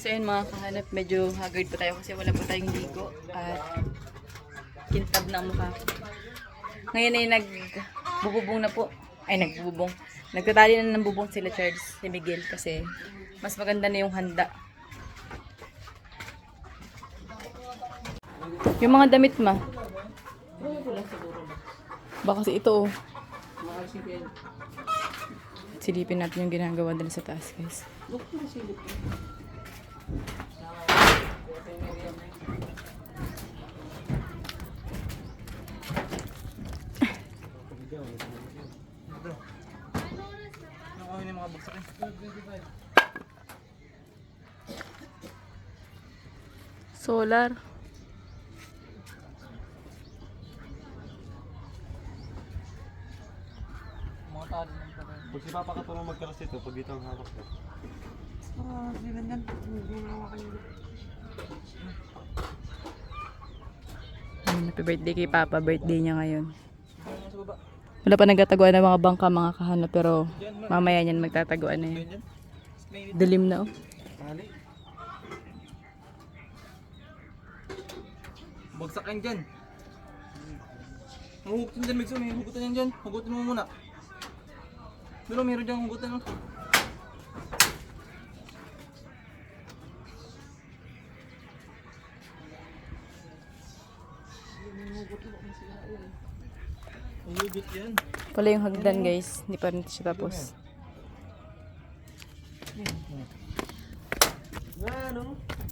So yun mga kahanap, medyo haggard pa tayo kasi wala pa tayong ligo at kintab na mukha. Ngayon ay nagbububong na po. Ay, nagbububong. Nagtatali na ng bubong sila Charles si Miguel kasi mas maganda na yung handa. Yung mga damit ma. Baka kasi ito oh. Silipin natin yung ginagawa nila sa taas guys. Bagsak eh? Solar. Pala. Pag si Papa ka tulong magkaras dito, pag dito ang hawak ko. Hindi ganyan. Ayun, happy birthday kay Papa. Birthday niya ngayon. Baba. Wala pa nagtataguan ng mga bangka mga kahana pero mamaya niyan magtataguan na yan. Dilim na oh. tali. Bagsak yan dyan. Mahugutin dyan, Migso. May hugutan yan dyan. Hugutin mo muna. Pero meron dyan hugutan. Oh. Pala yung hagdan guys. Hindi pa rin siya tapos.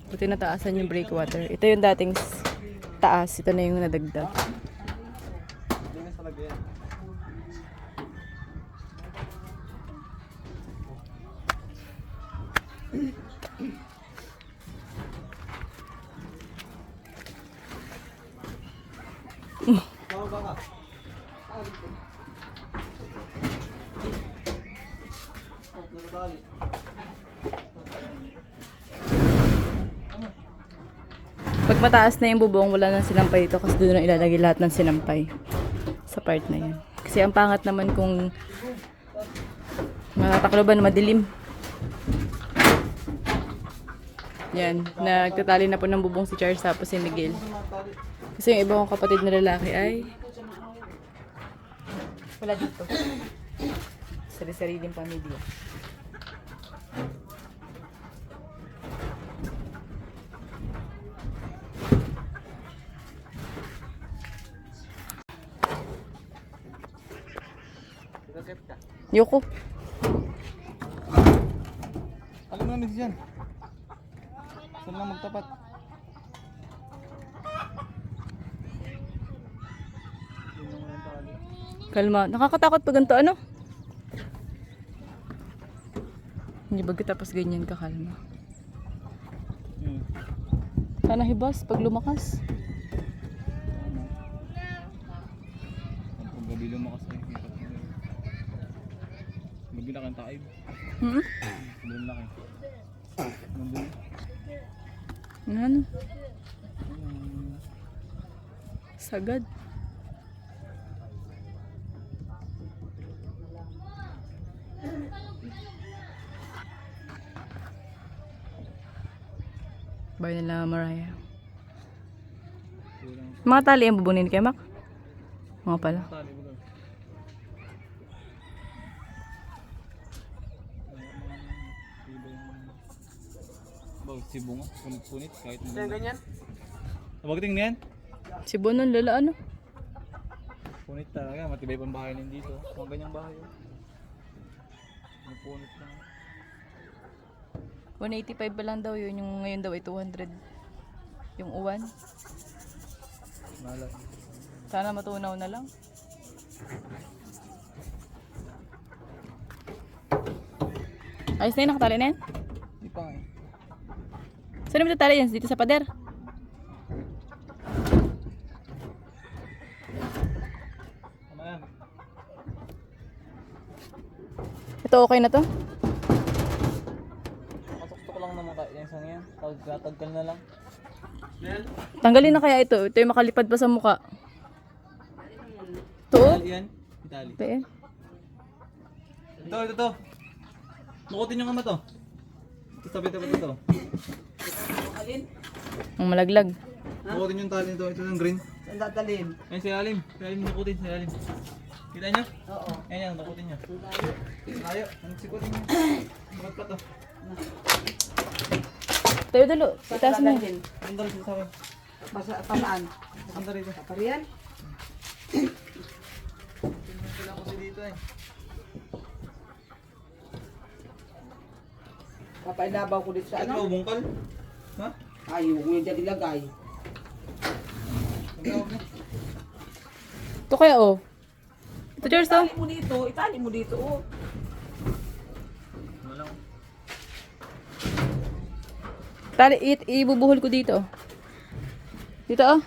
Buti nataasan yung breakwater. Ito yung dating taas. Ito na yung nadagdag. Linis Pag mataas na yung bubong, wala nang sinampay dito kasi doon na ilalagay lahat ng sinampay sa part na yan. Kasi ang pangat naman kung matatakloban, madilim. Yan, nagtatali na po ng bubong si Charles tapos si Miguel. Kasi yung iba kong kapatid na lalaki ay wala dito. Sari-sariling pamilya. Yoko. Alam mo namin dyan. Saan lang magtapat? Kalma. Nakakatakot pag ganito, ano? Hindi ba tapos ganyan ka kalma? Hmm. Sana hibas pag lumakas. Kung gabi lumakas ay hirap na yun. Ang taib. Hmm? Sobrang laki. Nandun. Ano? Sagad. Bayo nila Mariah. Mga tali ang bubunin kay Mac? Mga pala. tali. Bawal si bunga, punit-punit kahit na ganyan. Wag tingnan yan. Si Bonon, lala ano? Punit talaga, matibay pang bahay nandito. Mga ganyang bahay. oh. Yung punit lang. 185 pa lang daw yun. Yung ngayon daw ay 200. Yung uwan. Mala. Sana matunaw na lang. Ayos na yun, nakatali na yan. Di pa nga eh. Saan naman tatali yan? Dito sa pader. Tama yan. Ito okay na to? Matuktok lang naman kaya yung isang yan. Tagkatagkal na lang. Tanggalin na kaya ito. Ito yung makalipad pa sa muka. Ito. Itali yan. Itali. Ito eh. Ito, ito, ito. Lukutin yung kama to. Ito tabi-tabi ito. Ang malaglag. Bukutin yung tali nito. Ito yung green. Saan dadalhin? Ayun, sa ilalim. Sa ilalim, nakutin. Sa ilalim. Kita niyo? Oo. Ayun yan, nakutin niyo. Layo. Ang sikutin niyo. Bakit pa to? Tayo dalo. Itaas mo. Ang dali sa akin. Pasa, pasaan? Ang dali sa Sa pariyan? Kailangan ko si dito eh. Papailabaw ko dito sa Ito, ano? bungkal. Ha? Ayaw ko yung dyan ilagay. Huwag huwag. Ito kaya oh. Ito Charles to. Itali mo dito, itali mo dito. Oh. Tali, it, ibubuhol ko dito. Dito oh.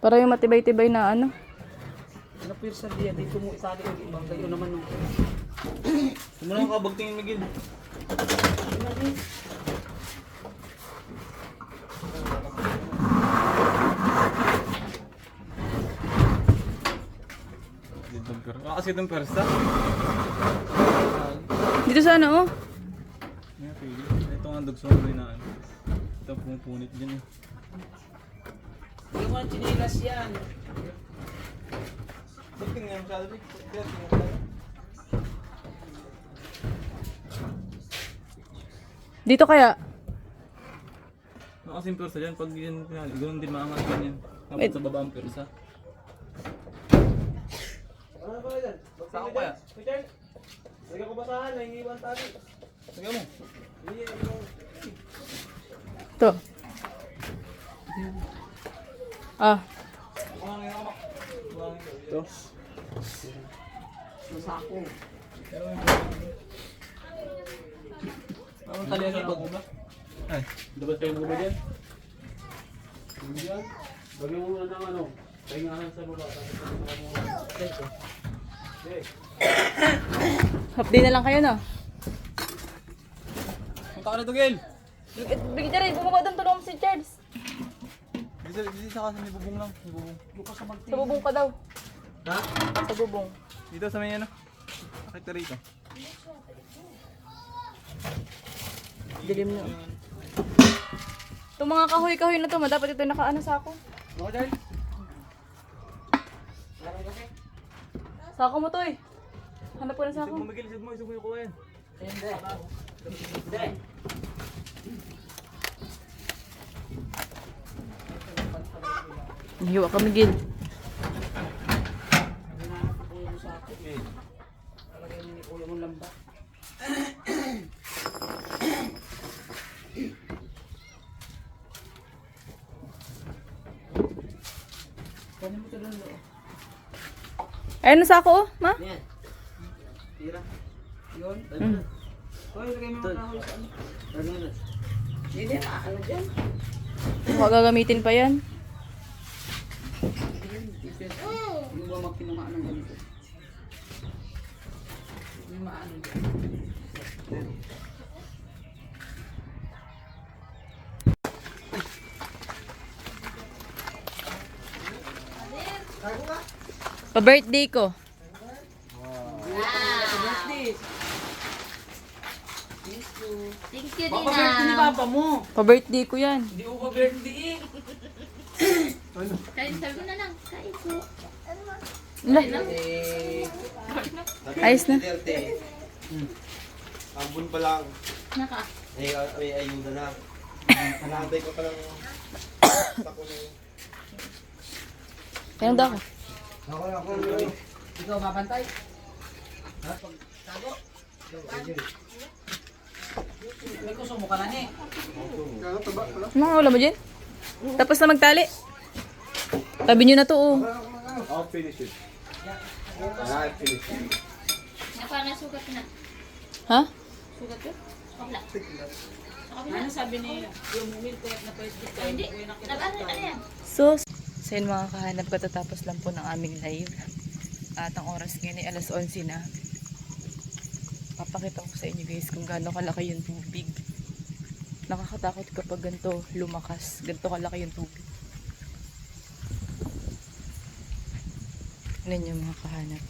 Para yung matibay-tibay na ano. Ano po yung sardiya? Dito mo itali yung ibang kayo naman. Oh. Sumunod ka, bagtingin Miguel. Ah, kasi itong persa. Dito sa ano oh. Nga, pili. Ito nga dugso mo na ano. Ito pumupunit dyan eh. Hindi mo ang chinilas yan. Bagting nga masyado rin. Kaya tingnan tayo. Dito kaya. Ano kasing persa dyan? Pag yan ganun din maangat yan yan. Tapos sa baba ang persa. Ano ba yan? Saan ko kaya? Richard? Ko basahan, nahingiwan tali. Lagyan mo. Ito. Ah. Ito. Masako. Ang tali ang pag Ay. Dapat kayo muna dyan. Diyan. Bagay mo muna ng ano. Pahingahan sa baba. Tapos sa mga Update na lang kayo no. Punta ka na to, Gil. Bigyan rin, bumaba doon tulong mo si Charles. Dito, dito sa kasi may bubong lang. May bubong. Bukas sa magti. Sa bubong pa daw. Ha? Sa bubong. Dito sa may ano. Bakit ka rito? Dilim nyo. Itong mga kahoy-kahoy na to, dapat ito nakaano sa ako. Ako dyan. Sako mo to eh. Hanap ko na sa Isog ako. mo, Miguel. Isog mo, isog mo yung kuha yan. Hindi. Hindi. Hiwa ka, Miguel. Sako. Talagay mo ni kuya mong lamba. Kunin mo ito doon, Lo. Ayun na sa ako, oh, ma. Yan. Tira. Yun. Mm. Hoy, lagay mo mga kahoy sa ano. Hindi na, ano dyan? Gagamitin pa yan. Yung ba magkinuha ng ganito? Yung maano dyan. Pa-birthday ko. Birthday. Thank you, Baka birthday ni Papa mo. Pa-birthday ko yan. Hindi ko ba birthday eh. Kain, sabi na lang. Kain po. Ala, Eh, ayos na. Ambon pa lang. Naka. May, may ayuda na. Nakantay ko pa lang. Tako na yun. Kaya daw ako. Ako na ako. ikaw mabantay. May kuso mo ka na ni. Ano ang ulam mo dyan? Tapos na magtali. Tabi nyo na to, oh. I'll finish it. I'll finish it. Naka na sugat na. Ha? Sugat ko? Wala. Ano sabi ni yung milk na pwede Oh, Hindi. Nag- Ano ano yan? So, so yun mga kahanap, katatapos lang po ng aming live. At ang oras ngayon ay alas 11 na. Papakita ko sa inyo guys kung gaano kalaki yung tubig. Nakakatakot kapag ganito lumakas. Ganito kalaki yung tubig. Ano yung mga kahanap.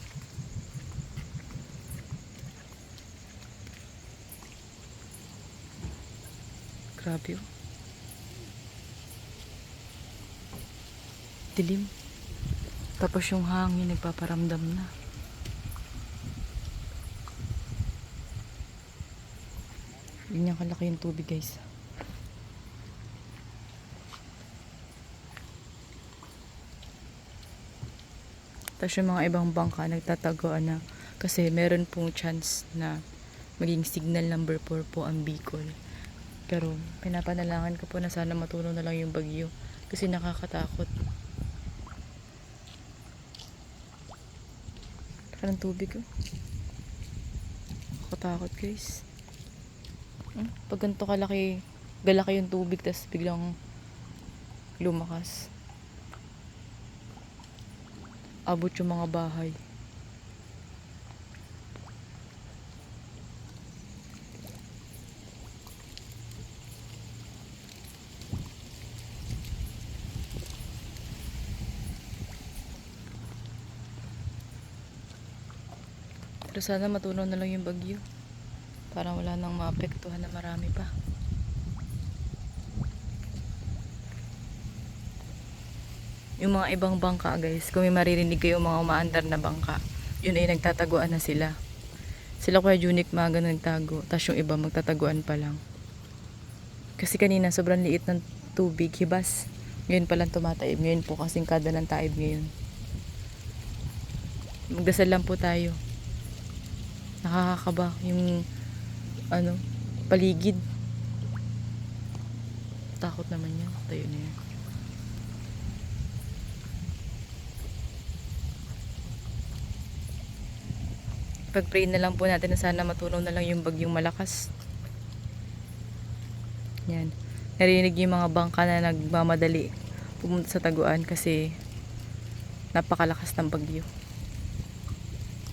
Grabe oh. Dilim. Tapos yung hangin nagpaparamdam na. Ganyan kalaki yung tubig guys. Tapos yung mga ibang bangka nagtataguan na kasi meron pong chance na maging signal number 4 po ang Bicol. Pero pinapanalangan ko po na sana matulong na lang yung bagyo kasi nakakatakot. Parang tubig oh. Guys. Hmm? Pag ganito kalaki, galaki yung tubig tas biglang lumakas. Abot yung mga bahay. Pero sana matunaw na lang yung bagyo. Para wala nang maapektuhan na marami pa. Yung mga ibang bangka guys, kung may maririnig kayo mga umaandar na bangka, yun ay nagtataguan na sila. Sila kuya Junik maga nagtago, tapos yung iba magtataguan pa lang. Kasi kanina sobrang liit ng tubig, hibas. Ngayon pa lang tumataib. Ngayon po kasing kada ng taib ngayon. Magdasal lang po tayo. Nakakakaba yung ano, paligid. Takot naman yan. Tayo na yan. Pag-pray na lang po natin na sana matunaw na lang yung bagyong malakas. Yan. Narinig yung mga bangka na nagmamadali pumunta sa taguan kasi napakalakas ng bagyo.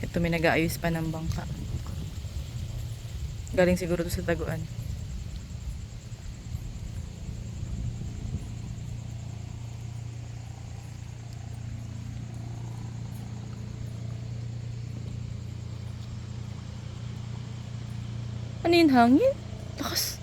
Ito may nag-aayos pa ng bangka. Galing siguro to sa taguan. Ano yun hangin? Lakas.